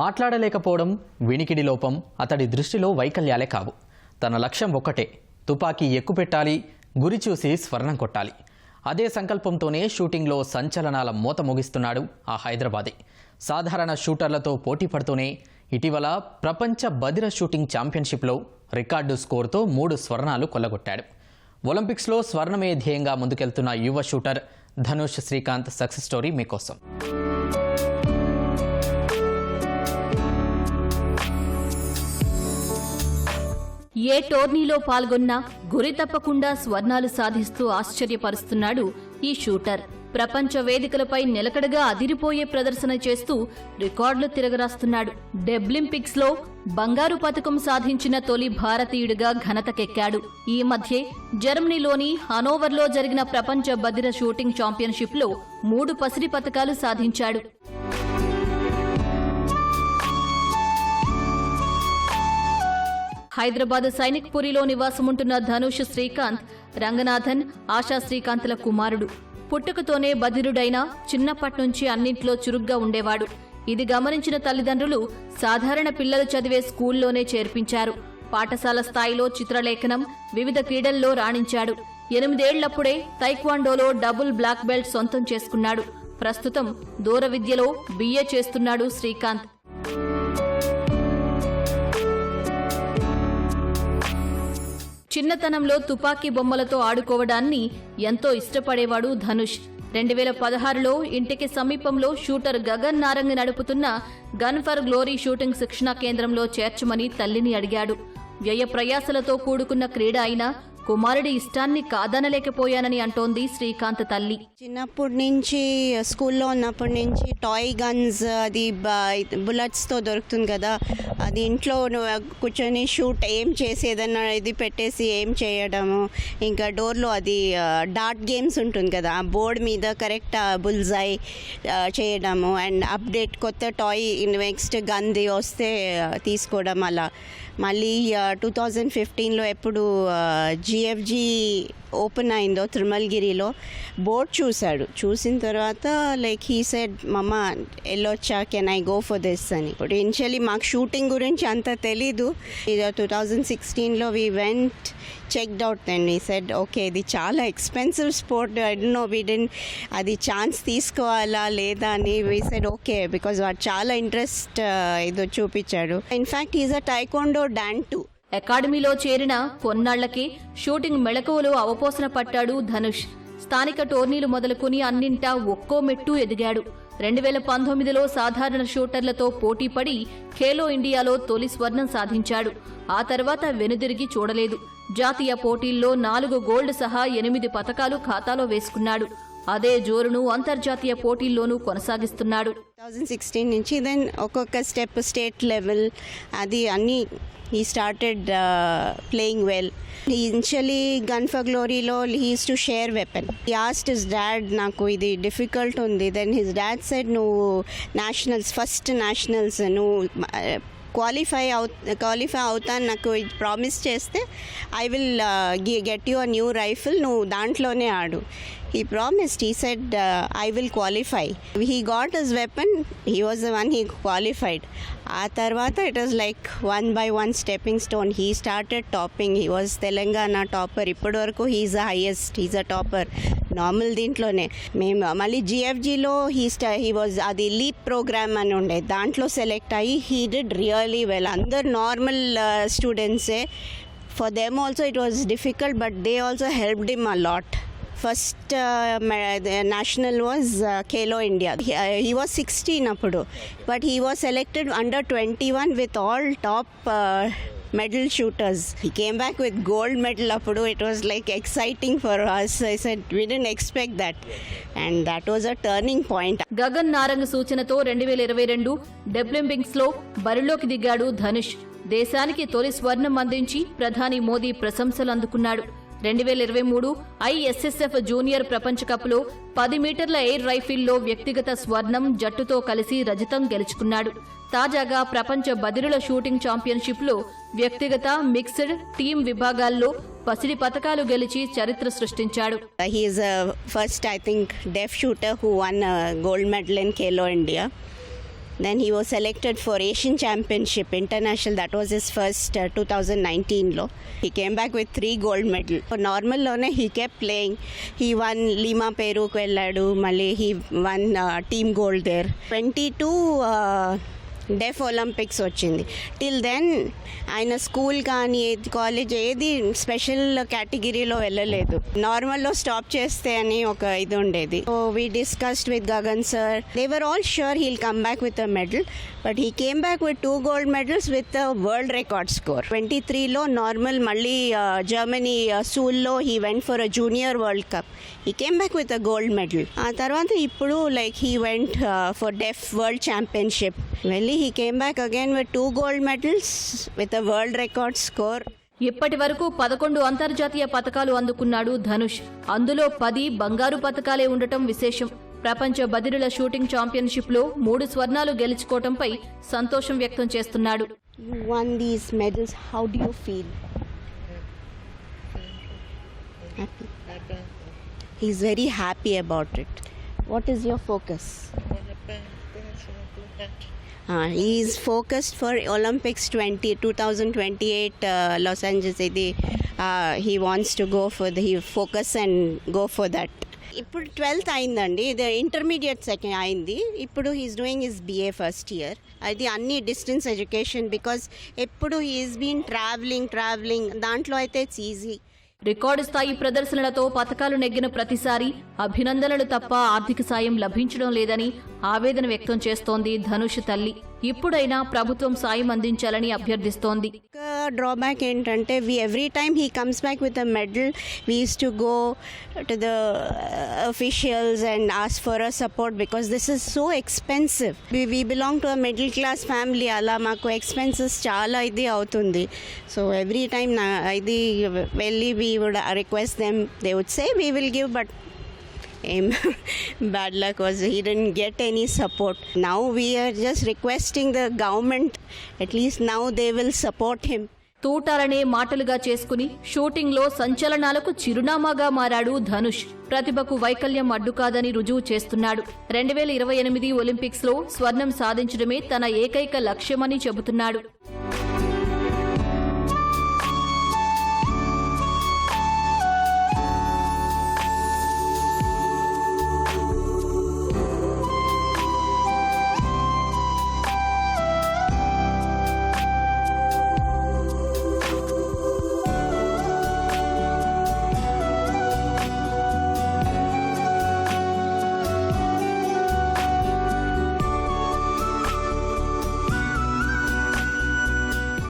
మాట్లాడలేకపోవడం వినికిడి లోపం అతడి దృష్టిలో వైకల్యాలే కావు. తన లక్ష్యం ఒక్కటే తుపాకీ ఎక్కుపెట్టాలి గురి చూసి స్వర్ణం కొట్టాలి. అదే సంకల్పంతోనే షూటింగ్లో సంచలనాల మూత ముగిస్తున్నాడు ఆ హైదరాబాదీ. సాధారణ షూటర్లతో పోటీ పడుతూనే ఇటీవల ప్రపంచ బదిర షూటింగ్ ఛాంపియన్షిప్లో రికార్డు స్కోరుతో మూడు స్వర్ణాలు కొల్లగొట్టాడు. ఒలింపిక్స్లో స్వర్ణమే ధ్యేయంగా ముందుకెళ్తున్న యువ shooter Dhanush Srikanth success story మీకోసం. ఏ టోర్నీలో పాల్గొన్నా గురి తప్పకుండా స్వర్ణాలు సాధిస్తూ ఆశ్చర్యపరుస్తున్నాడు ఈ షూటర్. ప్రపంచ వేదికలపై నిలకడగా అదిరిపోయే ప్రదర్శన చేస్తూ రికార్డులు తిరగరాస్తున్నాడు. డెబ్లింపిక్స్లో బంగారు పథకం సాధించిన తొలి భారతీయుడిగా ఘనతకెక్కాడు. ఈ మధ్యే జర్మనీలోని హనోవర్లో జరిగిన ప్రపంచ బదిర షూటింగ్ ఛాంపియన్షిప్లో మూడు పసిడి పథకాలు సాధించాడు. హైదరాబాద్ సైనిక్ పురిలో నివాసముంటున్న ధనుష్ శ్రీకాంత్ రంగనాథన్ ఆశా శ్రీకాంత్ల కుమారుడు. పుట్టుకతోనే బధిరుడైన చిన్నప్పట్నుంచి అన్నింట్లో చురుగ్గా ఉండేవాడు. ఇది గమనించిన తల్లిదండ్రులు సాధారణ పిల్లలు చదివే స్కూల్లోనే చేర్పించారు. పాఠశాల స్థాయిలో చిత్రలేఖనం వివిధ క్రీడల్లో రాణించాడు. ఎనిమిదేళ్ళప్పుడే తైక్వాండోలో డబుల్ బ్లాక్ బెల్ట్ సొంతం చేసుకున్నాడు. ప్రస్తుతం దూర విద్యలో బిఏ చేస్తున్నాడు శ్రీకాంత్. చిన్నతనంలో తుపాకీ బొమ్మలతో ఆడుకోవడాన్ని ఎంతో ఇష్టపడేవాడు ధనుష్. రెండు వేల పదహారులో ఇంటికి సమీపంలో షూటర్ గగన్ నారంగ్ నడుపుతున్న గన్ ఫర్ గ్లోరీ షూటింగ్ శిక్షణా కేంద్రంలో చేర్చమని తల్లిని అడిగాడు. వ్యయ ప్రయాసలతో కూడుకున్న క్రీడ అయినా కుమారుడి ఇష్టాన్ని కాదనలేకపోయానని అంటోంది శ్రీకాంత్ తల్లి. చిన్నప్పటి నుంచి స్కూల్లో ఉన్నప్పటి నుంచి టాయ్ గన్స్ అది బుల్లెట్స్తో దొరుకుతుంది కదా అది ఇంట్లో కూర్చొని షూట్ ఏం చేసి ఏదన్నా ఇది పెట్టేసి ఏం చేయడము ఇంకా డోర్లో అది డాట్ గేమ్స్ ఉంటుంది కదా ఆ బోర్డ్ మీద కరెక్ట్ బుల్జాయ్ చేయడము అండ్ అప్డేట్ కొత్త టాయ్ నెక్స్ట్ గన్ది వస్తే తీసుకోవడం అలా. మళ్ళీ టూ థౌజండ్ ఫిఫ్టీన్లో ఎప్పుడు జిఎఫ్జి ఓపెన్ అయిందో తిరుమలగిరిలో బోర్డ్ చూశాడు. చూసిన తర్వాత లైక్ హీ సెడ్ మమ్మ వెళ్ళొచ్చా can I go for this అని. ఇప్పుడు ఇన్షియలీ మాకు షూటింగ్ గురించి అంత తెలీదు. టూ థౌజండ్ సిక్స్టీన్లో we went checked out and he said okay ఇది చాలా expensive sport I know we then అది ఛాన్స్ తీసుకోవాలా లేదా? అని వీ సెడ్ ఓకే బికాజ్ వాడు చాలా ఇంట్రెస్ట్ ఇది uh, చూపించాడు. In fact is a taekwondo dan two అకాడమీలో చేరిన కొన్నాళ్ళకి షూటింగ్ మెళకువలు అవపోసన పట్టాడు ధనుష్. స్థానిక టోర్నీలు మొదలుకుని అన్నింటా ఒక్కో మెట్టు ఎదిగాడు. రెండు వేల పంతొమ్మిదిలో సాధారణ షూటర్లతో పోటీపడి ఖేలో ఇండియాలో తొలి స్వర్ణం సాధించాడు. ఆ తర్వాత వెనుదిరిగి చూడలేదు. జాతీయ పోటీల్లో నాలుగు గోల్డ్ సహా ఎనిమిది పతకాలు ఖాతాలో వేసుకున్నాడు. అదే జోరును అంతర్జాతీయ పోటీల్లోనూ కొనసాగిస్తున్నాడు. థౌజండ్ సిక్స్టీన్ నుంచి దెన్ ఒక్కొక్క స్టెప్ స్టేట్ లెవెల్ అది అన్నీ he started playing well initially gun for గ్లోరీలో he's to share weapon he asked his dad నాకు ఇది డిఫికల్ట్ ఉంది. దెన్ హిస్ డాడ్ సెడ్ నువ్వు నేషనల్స్ ఫస్ట్ నేషనల్స్ నువ్వు క్వాలిఫై అవు క్వాలిఫై అవుతాను నాకు ప్రామిస్ చేస్తే I will get you a new rifle నువ్వు దాంట్లోనే ఆడు. He promised he said I will qualify he got his weapon he was the one he qualified ఆ తర్వాత it was like one by one stepping stone he started topping he was Telangana topper ఇప్పటివరకు he's the highest he's a topper normal దీంట్లోనే. మేము మళ్ళీ జిఎఫ్జిలో he స్టా he was అది leap programme అని ఉండే. దాంట్లో సెలెక్ట్ అయ్యి హీ డిడ్ రియలీ వెల్ అందరు normal స్టూడెంట్సే for them also it was difficult but they also helped him a lot first national was Khelo India he was sixteen అప్పుడు. But he was selected under twenty one with all top medal shooters he came back with gold medal అప్పుడు. It was like exciting for us I said we didn't expect that and that was a turning point Gagan Narang సూచనతో రెండు వేల ఇరవై రెండు డెబ్లింపింగ్స్లో బరిలోకి దిగాడు ధనుష్. దేశానికి తొలి స్వర్ణం అందించి ప్రధాని మోదీ ప్రశంసలు అందుకున్నాడు. రెండు వేల ఇరవై మూడు ఐఎస్ఎస్ఎఫ్ జూనియర్ ప్రపంచ కప్లో పది మీటర్ల ఎయిర్ రైఫిల్లో వ్యక్తిగత స్వర్ణం జట్టుతో కలిసి రజతం గెలుచుకున్నాడు. తాజాగా ప్రపంచ బదిరుల షూటింగ్ ఛాంపియన్షిప్లో వ్యక్తిగత మిక్స్డ్ టీం విభాగాల్లో పసిడి పతకాలు గెలిచి చరిత్ర సృష్టించాడు. First I think deaf shooter who won gold medal in Khelo India medal in kelo india Then he was selected for Asian Championship International. That was his first uh, 2019 low. He came back with three gold medal. Normal లోనే he kept playing. He won Lima Peruకు వెళ్ళాడు మళ్ళీ he won uh, team gold there. 22 uh, deaf Olympics వచ్చింది. Till then ఆయన school కానీ ఏది college ఏది special కేటగిరీలో వెళ్ళలేదు. నార్మల్లో స్టాప్ చేస్తే అని ఒక ఇది ఉండేది. So we discussed with Gagan sir they were all sure he'll come back with a medal but he came back with two gold medals with world record score twenty త్రీలో normal మళ్ళీ Germany సూల్లో he went for a junior world cup he came back with a gold medal ఆ తర్వాత ఇప్పుడు like he went for deaf world championship వెళ్ళి he came back again with two gold medals with a world record score ఇప్పటి వరకు పదకొండు అంతర్జాతీయ పతకాలు అందుకున్నాడు ధనుష్ అందులో పది బంగారు పతకాలే ఉండటం విశేషం ప్రపంచ బదిరుల షూటింగ్ ఛాంపియన్షిప్లో మూడు స్వర్ణాలు గెలుచుకోవటంపై సంతోషం వ్యక్తం చేస్తున్నాడు You won these medals. How do you feel? Happy. He's very happy about it. What is your focus? Is focused for Olympics twenty two thousand twenty eight Los Angeles ఇది, he wants to go for the he focus and go for that ఇప్పుడు twelfth అయిందండి ఇది intermediate second అయింది ఇప్పుడు he's doing is BA first year అది అన్ని distance education because ఎప్పుడు he's been travelling travelling దాంట్లో అయితే ఇట్స్ ఈజీ రికార్డు స్థాయి ప్రదర్శనలతో పతకాలు నెగ్గిన ప్రతిసారి అభినందనలు తప్ప ఆర్థిక సాయం లభించడం లేదని ఆవేదన వ్యక్తం చేస్తోంది ధనుష్ తల్లి. ఇప్పుడైనా ప్రభుత్వం సాయం అందించాలని అభ్యర్థిస్తోంది. డ్రాబ్యాక్ ఏంటంటే we every time he comes back with a medal we've to go to the officials and ask for a support because this is so expensive we we belong to a middle class family అలా మాకు expenses చాలా ఇది అవుతుంది. So every time నా ఇది వెళ్ళి we would request them they would say we will give but him. bad luck was he didn't get any support. Now we are just requesting the government at least now they will support him. తూటాలనే మాటలుగా చేసుకుని షూటింగ్లో సంచలనాలకు చిరునామాగా మారాడు ధనుష్. ప్రతిభకు వైకల్యం అడ్డుకాదని రుజువు చేస్తున్నాడు. రెండు వేల ఇరవై ఎనిమిది ఒలింపిక్స్లో స్వర్ణం సాధించడమే తన ఏకైక లక్ష్యమని చెబుతున్నాడు.